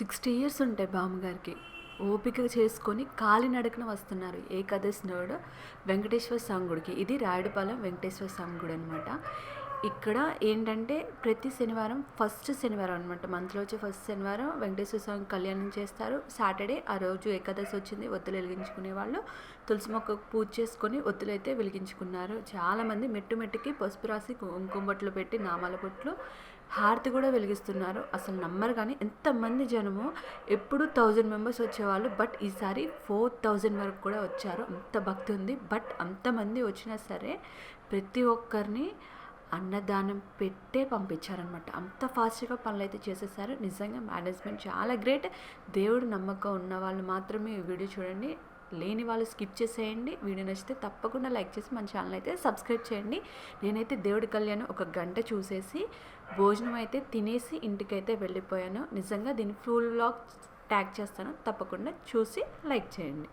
Sixty years ఉంటాయి బామ్మగారికి. ఓపిక చేసుకొని కాలినడకన వస్తున్నారు. ఏకాదశి నాడు వెంకటేశ్వర స్వామి గుడికి. ఇది రాయుడుపాలెం వెంకటేశ్వర స్వామి గుడి అనమాట ఇక్కడ ఏంటంటే ప్రతి శనివారం ఫస్ట్ శనివారం అనమాట మంత్లో వచ్చే ఫస్ట్ శనివారం వెంకటేశ్వర స్వామి కళ్యాణం చేస్తారు. సాటర్డే ఆ రోజు ఏకాదశి వచ్చింది ఒత్తులు వెలిగించుకునే వాళ్ళు. తులసి మొక్కకు పూజ చేసుకొని ఒత్తులు అయితే వెలిగించుకున్నారు. చాలామంది మెట్టు మెట్టుకి పసుపు రాసి కుంకుమట్లు పెట్టి నామాల బొట్లు హారతి కూడా వెలిగిస్తున్నారు. అసలు నమ్మరు కానీ ఎంతమంది జనము ఎప్పుడు థౌజండ్ మెంబర్స్ వచ్చేవాళ్ళు బట్ ఈసారి ఫోర్ థౌజండ్ వరకు కూడా వచ్చారు. అంత భక్తి ఉంది బట్ అంతమంది వచ్చినా సరే ప్రతి ఒక్కరిని అన్నదానం పెట్టే పంపించారనమాట అంత ఫాస్ట్గా పనులు అయితే చేసేసారు. నిజంగా మేనేజ్మెంట్ చాలా గ్రేట్. దేవుడు నమ్మకం ఉన్న వాళ్ళు మాత్రమే ఈ వీడియో చూడండి. లేని వాళ్ళు స్కిప్ చేసేయండి. వీడియో నచ్చితే తప్పకుండా లైక్ చేసి మన ఛానల్ అయితే సబ్స్క్రైబ్ చేయండి. నేనైతే దేవుడి కళ్యాణం ఒక గంట చూసేసి భోజనం అయితే తినేసి ఇంటికైతే వెళ్ళిపోయాను. నిజంగా దీని ఫుల్ వ్లాగ్ ట్యాగ్ చేస్తాను. తప్పకుండా చూసి లైక్ చేయండి.